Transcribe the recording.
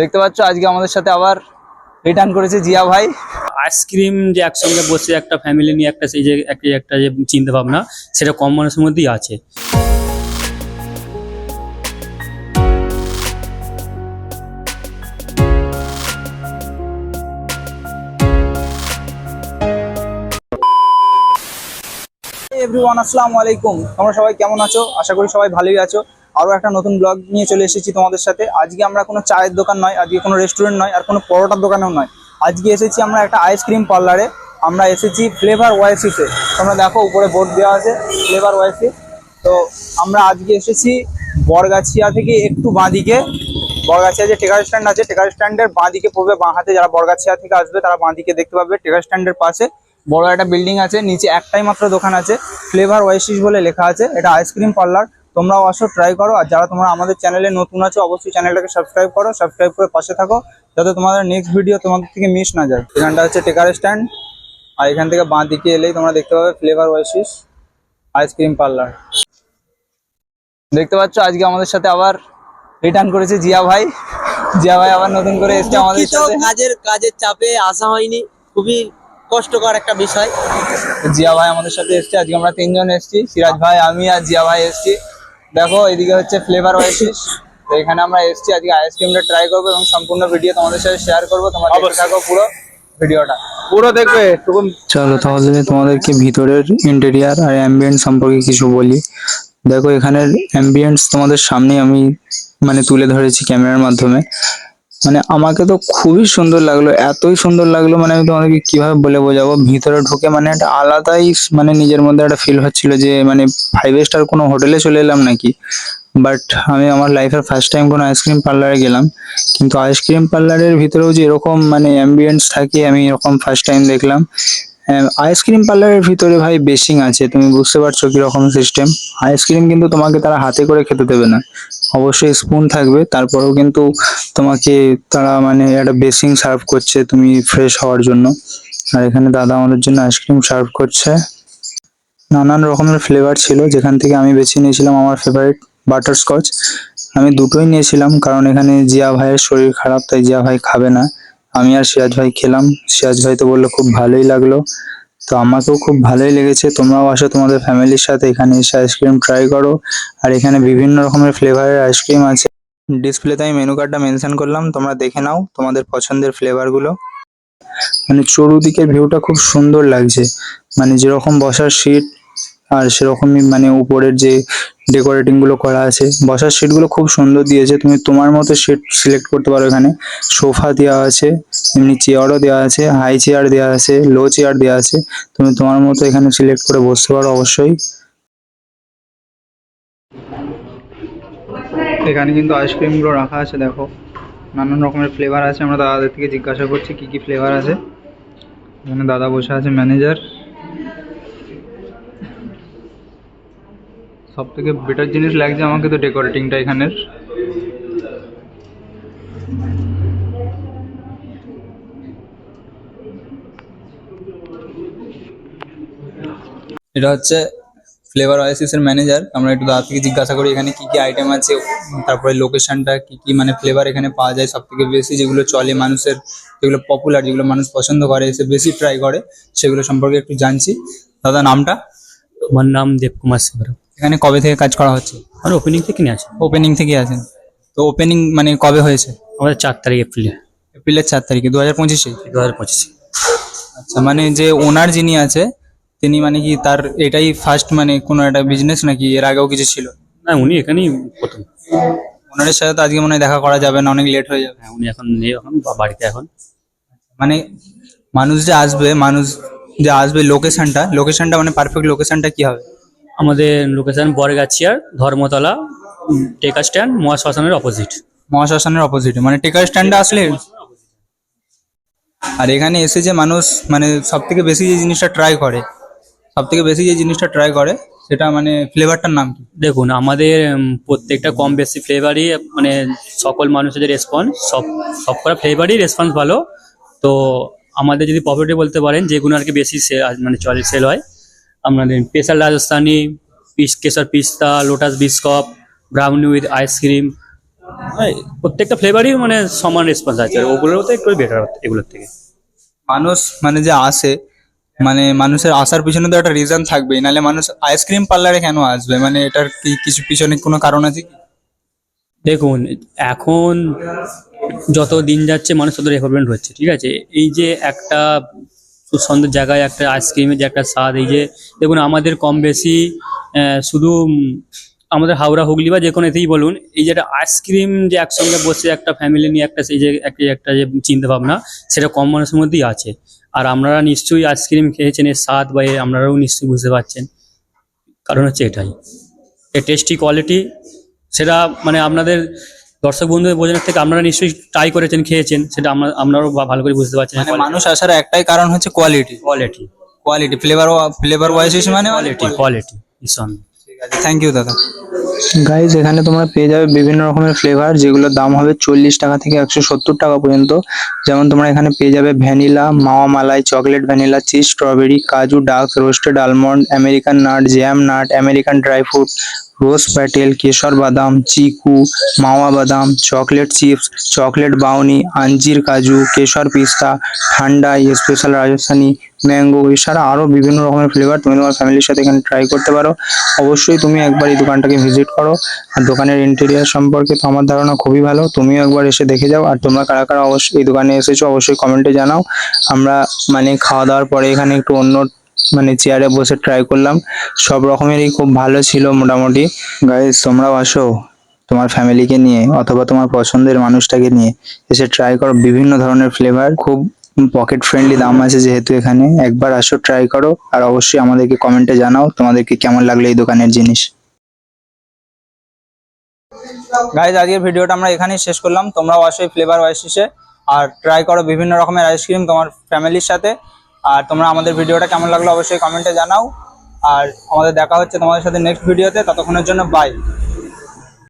দেখতে পাচ্ছ আজকে আমাদের সাথে আবার রিটার্ন করেছে জিয়া ভাই। আইসক্রিম যে একসঙ্গে বসে একটা ফ্যামিলি নিয়ে একটা সেই যে একটা যে চিন্তা ভাবনা সেটা কম মানুষের মধ্যেই আছে। এভরিওয়ান আসসালামু আলাইকুম। তোমরা সবাই কেমন আছো? আশা করি সবাই ভালোই আছো। আরও একটা নতুন ব্লগ নিয়ে চলে এসেছি তোমাদের সাথে। আজকে আমরা কোনো চায়ের দোকান নয়, আজকে কোনো রেস্টুরেন্ট নয় আর কোনো পরোটার দোকানেও নয়। আজকে এসেছি আমরা একটা আইসক্রিম পার্লারে আমরা এসেছি ফ্লেভার ওয়াইসিসে তোমরা দেখো উপরে বোর্ড দেওয়া আছে ফ্লেভার ওয়াইসি তো আমরা আজকে এসেছি বরগাছিয়া থেকে একটু বাঁদিকে। বরগাছিয়া যে টেকার স্ট্যান্ড আছে, টেকার স্ট্যান্ডের বাঁদিকে পড়বে বাঁ হাতে। যারা বরগাছিয়া থেকে আসবে, তারা বাঁদিকে দেখতে পাবে টেকার স্ট্যান্ডের পাশে। বড় একটা বিল্ডিং আছে, নিচে একটাই মাত্র দোকান আছে। ফ্লেভার ওয়াইসিস বলে লেখা আছে। এটা আইসক্রিম পার্লার তোমরাও আসো ট্রাই করো। আর যারা তোমরা আমাদের চ্যানেলে নতুন আছো অবশ্যই চ্যানেলটাকে সাবস্ক্রাইব করো সাবস্ক্রাইব করে পাশে থাকো যাতে তোমাদের নেক্সট ভিডিও তোমাদের থেকে মিস না যায়। এখানটা হচ্ছে টেকার স্ট্যান্ড আর এখান থেকে বাঁ দিকে এলেই তোমরা দেখতে পাবে ফ্লেভার ওয়াইসিস আইসক্রিম পার্লার দেখতে পাচ্ছ আজকে আমাদের সাথে আবার রিটার্ন করেছে জিয়া ভাই। জিয়া ভাই আবার নতুন করে এসছে আমাদের সাথে। কাজের কাজের চাপে আসা হয়নি। খুবই কষ্টকর একটা বিষয়। জিয়া ভাই আমাদের সাথে এসছে আজকে আমরা তিনজন এসছি সিরাজ ভাই আমি আর জিয়া ভাই এসছি। দেখো এদিকে হচ্ছে ফ্লেভার ওয়াইসিস তো এখানে আমরা এসছি আজকে আইসক্রিমটা ট্রাই করব এবং সম্পূর্ণ ভিডিও তোমাদের সাথে শেয়ার করব। তোমরা দেখতে থাকো পুরো ভিডিওটা পুরো দেখবে চলো তাহলে তোমাদেরকে ভিতরের ইন্টেরিয়ার আর অ্যাম্বিয়েন্ট সম্পর্কে কিছু বলি। দেখো এখানের অ্যাম্বিয়েন্টস তোমাদের সামনে আমি মানে তুলে ধরেছি ক্যামেরার মাধ্যমে। মানে আমাকে তো খুবই সুন্দর লাগল, এতই সুন্দর লাগল মানে আমি তোমাদেরকে কীভাবে বলে বোঝাবো? ভিতরে ঢুকে মানে একটা আলাদাই মানে নিজের মধ্যে একটা ফিল হচ্ছিল যে মানে ফাইভ স্টার কোনো হোটেলে চলে এলাম নাকি? বাট আমি আমার লাইফের ফার্স্ট টাইম কোনো আইসক্রিম পার্লারে গেলাম। কিন্তু আইসক্রিম পার্লারের ভিতরেও যে এরকম মানে অ্যাম্বিয়েন্স থাকে, আমি এরকম ফার্স্ট টাইম দেখলাম। আইসক্রিম পার্লারের ভিতরে ভাই বেসিং আছে, তুমি বুঝতে পারছ কীরকম সিস্টেম আইসক্রিম কিন্তু তোমাকে তারা হাতে করে খেতে দেবে না। অবশ্যই স্পুন থাকবে, তারপরেও কিন্তু তোমাকে তারা মানে একটা বেসিং সার্ভ করছে তুমি ফ্রেশ হওয়ার জন্য। আর এখানে দাদা আমাদের জন্য আইসক্রিম সার্ভ করছে। নানান রকমের ফ্লেভার ছিল, যেখান থেকে আমি বেছে নিয়েছিলাম আমার ফেভারিট বাটারস্কচ আমি দুটোই নিয়েছিলাম, কারণ এখানে জিয়া ভাইয়ের শরীর খারাপ, তাই জিয়া ভাই খাবে না। আমি আর সিরাজ ভাই খেলাম। সিরাজ ভাই তো বলল, খুব ভালোই লাগল। তো আমাকেও খুব ভালোই লেগেছে। তোমরাও আসো তোমাদের ফ্যামিলির সাথে, এখানে এসে আইসক্রিম ট্রাই করো। আর এখানে বিভিন্ন রকমের ফ্লেভারের আইসক্রিম আছে। ডিসপ্লেতে আমি মেনু কার্ডটা মেনশন করলাম, তোমরা দেখে নাও তোমাদের পছন্দের ফ্লেভারগুলো মানে চরুদিকের ভিউটা খুব সুন্দর লাগছে। মানে যেরকম বসার সিট আর সেরকমই মানে উপরের যে ডেকোরেটিংগুলো করা আছে, বসার সিটগুলো খুব সুন্দর দিয়েছে। তুমি তোমার মতো সিট সিলেক্ট করতে পারো এখানে। সোফা দেওয়া আছে, এমনি চেয়ারও দেওয়া আছে হাই চেয়ার দেওয়া আছে লো চেয়ার দেওয়া আছে। তুমি তোমার মতো এখানে সিলেক্ট করে বসতে পারো অবশ্যই। এখানে কিন্তু আইসক্রিমগুলো রাখা আছে, দেখো। নানান রকমের ফ্লেভার আছে। আমরা দাদাদের থেকে জিজ্ঞাসা করছি, কি কি ফ্লেভার আছে। এখানে দাদা বসে আছে ম্যানেজার সব থেকে বেটার জিনিস লাগছে আমাকে তো ডেকোরেটিংটা এখানের। এটা হচ্ছে ফ্লেভার ওয়াইসিসের ম্যানেজার আমরা একটু দাদা থেকে জিজ্ঞাসা করি এখানে কি কি আইটেম আছে? তারপরে লোকেশনটা কি কি মানে ফ্লেভার এখানে পাওয়া যায় সব থেকে বেশি? যেগুলো চলে মানুষের যেগুলো পপুলার যেগুলো মানুষ পছন্দ করে এসে বেশি ট্রাই করে সেগুলো সম্পর্কে একটু জানছি। দাদা নামটা? আমার নাম দেবকুমার সাগর। এখানে কবে থেকে কাজ করা হচ্ছে? আর ওপেনিং থেকে নিয়ে আছে ওপেনিং থেকে আছেন তো ওপেনিং মানে কবে হয়েছে? আমাদের চার তারিখ এপ্রিলে। এপ্রিলের চার তারিখে দু হাজার পঁচিশে? দু হাজার পঁচিশে। আচ্ছা মানে যে ওনার যিনি আছে তিনি মানে কি তার এটাই ফার্স্ট মানে কোনো একটা বিজনেস নাকি এর আগেও কিছু ছিল? না উনি এখানেই প্রথম। ওনার সাথে তো আজকে মনে হয় দেখা করা যাবে না অনেক লেট হয়ে যাবে। হ্যাঁ উনি এখন নেই এখন বাড়িতে এখন। মানে মানুষ যে আসবে মানুষ যে আসবে লোকেশনটা লোকেশনটা মানে পারফেক্ট লোকেশনটা কি হবে? আমাদের লোকেশন বরগাছিয়ার ধর্মতলা টেকা স্ট্যান্ড মহাশ্মশানের অপোজিট মহাশ্মশানের অপোজিটে মানে টেকার স্ট্যান্ডে আসলে আর এখানে এসে যে মানুষ মানে সব থেকে বেশি যে জিনিসটা ট্রাই করে সব থেকে বেশি যে জিনিসটা ট্রাই করে সেটা মানে ফ্লেভারটার নাম কি? দেখুন আমাদের প্রত্যেকটা কম বেশি ফ্লেভারই মানে সকল মানুষের যে রেসপন্স সব সব করা ফ্লেভারই রেসপন্স ভালো। তো আমাদের যদি প্রফিটে বলতে পারেন যেগুলো আর কি বেশি সে মানে চলে সেল হয় আপনাদের special Rajasthani piece kesar pista lotus Biscoff brownie with ice cream হ্যাঁ, প্রত্যেকটা ফ্লেভারই মানে সমান রেসপন্স আছে। আর ওগুলোর তো একটু বেটার এগুলোর থেকে। মানুষ মানে যে আসে মানে মানুষের আসার পিছনে তো একটা রিজন থাকবেই। নাহলে মানুষ আইসক্রিম পার্লারে কেন আসবে? মানে এটার কি কিছু পিছনে কোনো কারণ আছে কি? দেখুন এখন যত দিন যাচ্ছে মানুষ তত ডেভেলপমেন্ট হচ্ছে ঠিক আছে? এই যে একটা সুন্দর জায়গায় একটা আইসক্রিমের যে একটা স্বাদ, এই যে দেখুন আমাদের কম বেশি শুধু আমাদের হাওড়া, হুগলি বা যে কোনো এতেই বলুন, এই যে একটা আইসক্রিম যে একসঙ্গে বসে একটা ফ্যামিলি নিয়ে একটা সেই যে একটা একটা যে চিন্তাভাবনা, সেটা কম মানুষের মধ্যেই আছে। আর আপনারা নিশ্চয়ই আইসক্রিম খেয়েছেন, এর স্বাদ বা আপনারাও নিশ্চয়ই বুঝতে পারছেন। কারণ হচ্ছে এটাই। এর টেস্টি কোয়ালিটি সেটা মানে আপনাদের দর্শক বন্ধুদের বোঝানোর থেকে আপনারা নিশ্চয়ই ট্রাই করেছেন খেয়েছেন সেটা আমরা আপনারাও বা- ভালো করে বুঝতে পারছেন মানে মানুষ আসার একটাই কারণ হচ্ছে quality quality quality flavour flavour wise মানে কোয়ালিটি কোয়ালিটি ভীষণ ঠিক আছে থ্যাংক ইউ দাদা। গাইজ এখানে তোমরা পেয়ে যাবে বিভিন্ন রকমের ফ্লেভার যেগুলোর দাম হবে চল্লিশ টাকা থেকে একশো সত্তর টাকা পর্যন্ত। যেমন তোমরা এখানে পেয়ে যাবে ভ্যানিলা মাওয়া মালাই চকলেট ভ্যানিলা চিজ স্ট্রবেরি কাজু dark roasted almond American nut jam nut American dry fruit rose petal, কেশর বাদাম, চিকু, মাওয়া বাদাম, চকলেট চিপস, চকলেট বাউনি, আঞ্জির কাজু, কেশর পিস্তা, ঠান্ডা স্পেশাল রাজস্থানি ম্যাঙ্গো এছাড়া আরও বিভিন্ন রকমের ফ্লেভার তুমি তোমার ফ্যামিলির সাথে এখানে ট্রাই করতে পারো। অবশ্যই তুমি একবার এই দোকানটাকে ভিজিট করো। আর দোকানের ইন্টেরিয়ার সম্পর্কে তো আমার ধারণা খুবই ভালো। তুমিও একবার এসে দেখে যাও। আর তোমরা কারা কারা অবশ্যই এই দোকানে এসেছ, অবশ্যই কমেন্টে জানাও। আমরা মানে খাওয়া দাওয়ার পরে এখানে একটু অন্য মানে চেয়ারে বসে ট্রাই করলাম। সব রকমেরই খুব ভালো ছিল মোটামুটি। গাইজ তোমরাও আসো তোমার ফ্যামিলিকে নিয়ে অথবা তোমার পছন্দের মানুষটাকে নিয়ে এসে ট্রাই করো। বিভিন্ন ধরনের ফ্লেভার খুব পকেট ফ্রেন্ডলি দাম আছে যেহেতু এখানে। একবার আসো ট্রাই করো আর অবশ্যই আমাদেরকে কমেন্টে জানাও তোমাদেরকে কেমন লাগল এই দোকানের জিনিস। গাইজ আজকের ভিডিওটা আমরা এখানেই শেষ করলাম। তোমরাও আসো এই ফ্লেভার ওয়াইসিসে আর ট্রাই করো বিভিন্ন রকমের আইসক্রিম তোমার ফ্যামিলির সাথে। আর তোমরা আমাদের ভিডিওটা কেমন লাগল অবশ্যই কমেন্টে জানাও। আর আমাদের দেখা হচ্ছে তোমাদের সাথে নেক্সট ভিডিওতে ততক্ষণের জন্য বাই